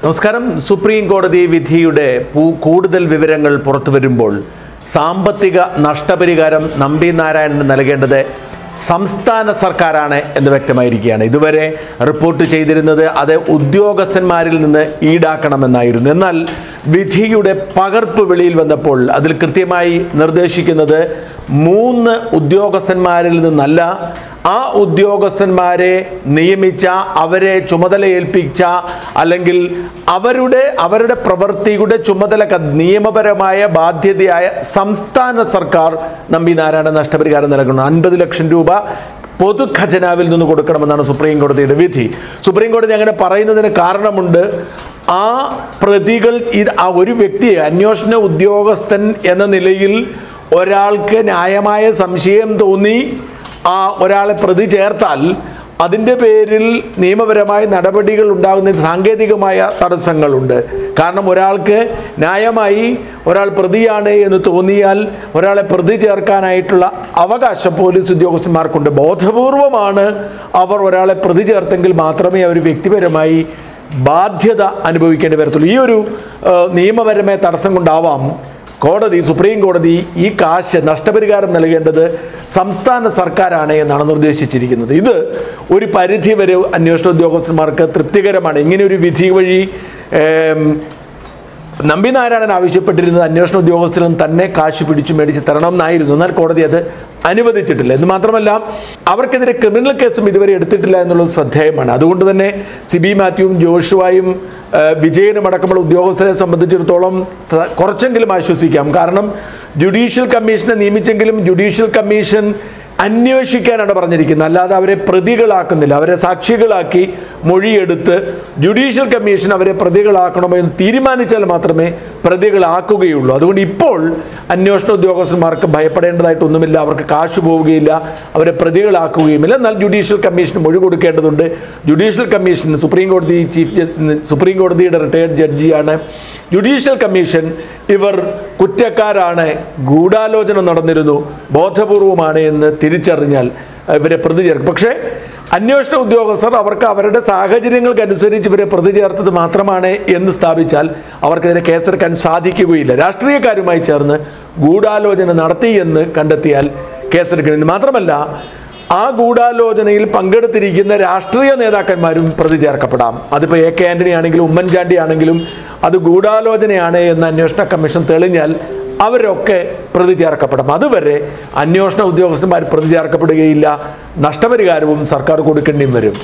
നമസ്കാരം. സുപ്രീം കോടതി വിധിയുടെ കൂടുതൽ വിവരങ്ങൾ പുറത്തു വരുമ്പോൾ സാമ്പത്തിക നഷ്ടപരിഹാരം നമ്പി നാരായണന് നൽകേണ്ടത് സംസ്ഥാന സർക്കാരാണ് എന്ന് വ്യക്തമായിരിക്കുകയാണ്. ഇതുവരെ റിപ്പോർട്ട് ചെയ്തിരുന്നത് അത് ഉദ്യോഗസ്ഥന്മാരിൽ നിന്ന് ഈടാക്കണമെന്നായിരുന്നു. എന്നാൽ വിധിയുടെ പകർപ്പ് വെളിയിൽ വന്നപ്പോൾ അതിൽ കൃത്യമായി നിർദ്ദേശിക്കുന്നത് മൂന്ന് ഉദ്യോഗസ്ഥന്മാരിൽ നിന്നല്ല ആ ഉദ്യോഗസ്ഥന്മാരെ നിയമിച്ച അവരെ ചുമതല ഏൽപ്പിച്ച അല്ലെങ്കിൽ അവരുടെ അവരുടെ പ്രവൃത്തിയുടെ ചുമതല നിയമപരമായ ബാധ്യതയായ സംസ്ഥാന സർക്കാർ നമ്പി നാരായണ നഷ്ടപരിഹാരം നൽകണം അൻപത് ലക്ഷം രൂപ പൊതു ഖജനാവിൽ നിന്ന് കൊടുക്കണമെന്നാണ് സുപ്രീം കോടതിയുടെ വിധി. സുപ്രീം കോടതി അങ്ങനെ പറയുന്നതിന് കാരണമുണ്ട് ആ പ്രതികൾ ഇത് ആ ഒരു വ്യക്തിയെ അന്വേഷണ ഉദ്യോഗസ്ഥൻ എന്ന നിലയിൽ ഒരാൾക്ക് ന്യായമായ സംശയം തോന്നി ആ ഒരാളെ പ്രതി ചേർത്താൽ അതിന്റെ പേരിൽ നിയമപരമായ നടപടികൾ ഉണ്ടാകുന്ന സാങ്കേതികമായ തടസ്സങ്ങളുണ്ട്. കാരണം ഒരാൾക്ക് ന്യായമായി ഒരാൾ പ്രതിയാണ് എന്ന് തോന്നിയാൽ ഒരാളെ പ്രതി ചേർക്കാനായിട്ടുള്ള അവകാശം പോലീസ് ഉദ്യോഗസ്ഥന്മാർക്കുണ്ട്. ബോധപൂർവമാണ് അവർ ഒരാളെ പ്രതി ചേർത്തെങ്കിൽ മാത്രമേ അവർ വ്യക്തിപരമായി ബാധ്യത അനുഭവിക്കേണ്ടി വരത്തുള്ളൂ. ഈ ഒരു നിയമപരമായ തടസ്സം കൊണ്ടാവാം കോടതി സുപ്രീം കോടതി ഈ കാശ് നഷ്ടപരിഹാരം നൽകേണ്ടത് സംസ്ഥാന സർക്കാരാണ് എന്നാണ് നിർദ്ദേശിച്ചിരിക്കുന്നത്. ഇത് ഒരു പരിധി വരെ അന്വേഷണ ഉദ്യോഗസ്ഥന്മാർക്ക് തൃപ്തികരമാണ്. ഇങ്ങനെ ഒരു വിധി വഴി ഏം, നമ്പി നാരായണൻ ആവശ്യപ്പെട്ടിരുന്നത് അന്വേഷണ ഉദ്യോഗസ്ഥരും തന്നെ കാശ് പിടിച്ചു മേടിച്ച് തരണം എന്നായിരുന്നു എന്നാൽ കോടതി അത് അനുവദിച്ചിട്ടില്ല. എന്ന് മാത്രമല്ല അവർക്കെതിരെ ക്രിമിനൽ കേസും ഇതുവരെ എടുത്തിട്ടില്ല എന്നുള്ളത് ശ്രദ്ധേയമാണ്. അതുകൊണ്ട് തന്നെ സിബി മാത്യുവും ജോഷുവായും വിജയനും അടക്കമുള്ള ഉദ്യോഗസ്ഥരെ സംബന്ധിച്ചിടത്തോളം കുറച്ചെങ്കിലും ആശ്വസിക്കാം. കാരണം ജുഡീഷ്യൽ കമ്മീഷനെ നിയമിച്ചെങ്കിലും ജുഡീഷ്യൽ കമ്മീഷൻ അന്വേഷിക്കാനാണ് പറഞ്ഞിരിക്കുന്നത്. അല്ലാതെ അവരെ പ്രതികളാക്കുന്നില്ല. അവരെ സാക്ഷികളാക്കി മൊഴിയെടുത്ത് ജുഡീഷ്യൽ കമ്മീഷൻ അവരെ പ്രതികളാക്കണമോ എന്ന് തീരുമാനിച്ചാൽ മാത്രമേ പ്രതികളാക്കുകയുള്ളൂ. അതുകൊണ്ട് ഇപ്പോൾ അന്വേഷണ ഉദ്യോഗസ്ഥന്മാർക്ക് ഭയപ്പെടേണ്ടതായിട്ടൊന്നുമില്ല അവർക്ക് കാശ് പോവുകയില്ല. അവരെ പ്രതികളാക്കുകയുമില്ല. എന്നാൽ ജുഡീഷ്യൽ കമ്മീഷൻ മൊഴി കൊടുക്കേണ്ടതുണ്ട്. ജുഡീഷ്യൽ കമ്മീഷൻ സുപ്രീം കോടതി ചീഫ് ജസ്റ്റിസ് സുപ്രീം കോടതിയുടെ റിട്ടയർഡ് ജഡ്ജിയാണ്. ജുഡീഷ്യൽ കമ്മീഷൻ ഇവർ കുറ്റക്കാരാണ്. ഗൂഢാലോചന നടന്നിരുന്നു. ബോധപൂർവമാണ് എന്ന് തിരിച്ചറിഞ്ഞാൽ ഇവരെ പ്രതി ചേർക്കും. പക്ഷേ അന്വേഷണ ഉദ്യോഗസ്ഥർ അവർക്ക് അവരുടെ സാഹചര്യങ്ങൾക്കനുസരിച്ച് ഇവരെ പ്രതി ചേർത്തത് മാത്രമാണ് എന്ന് സ്ഥാപിച്ചാൽ അവർക്കെതിരെ കേസെടുക്കാൻ സാധിക്കുകയില്ല. രാഷ്ട്രീയക്കാരുമായി ചേർന്ന് ഗൂഢാലോചന നടത്തി എന്ന് കണ്ടെത്തിയാൽ കേസെടുക്കണം മാത്രമല്ല ആ ഗൂഢാലോചനയിൽ പങ്കെടുത്തിരിക്കുന്ന രാഷ്ട്രീയ നേതാക്കന്മാരും പ്രതി ചേർക്കപ്പെടാം. അതിപ്പോൾ എ കെ ആന്റണി ആണെങ്കിലും ഉമ്മൻചാണ്ടി ആണെങ്കിലും അത് ഗൂഢാലോചനയാണ് എന്ന് അന്വേഷണ കമ്മീഷൻ തെളിഞ്ഞാൽ അവരൊക്കെ പ്രതി ചേർക്കപ്പെടും അതുവരെ അന്വേഷണ ഉദ്യോഗസ്ഥന്മാർ പ്രതി ചേർക്കപ്പെടുകയില്ല നഷ്ടപരിഹാരവും സർക്കാർ കൊടുക്കേണ്ടിയും വരും.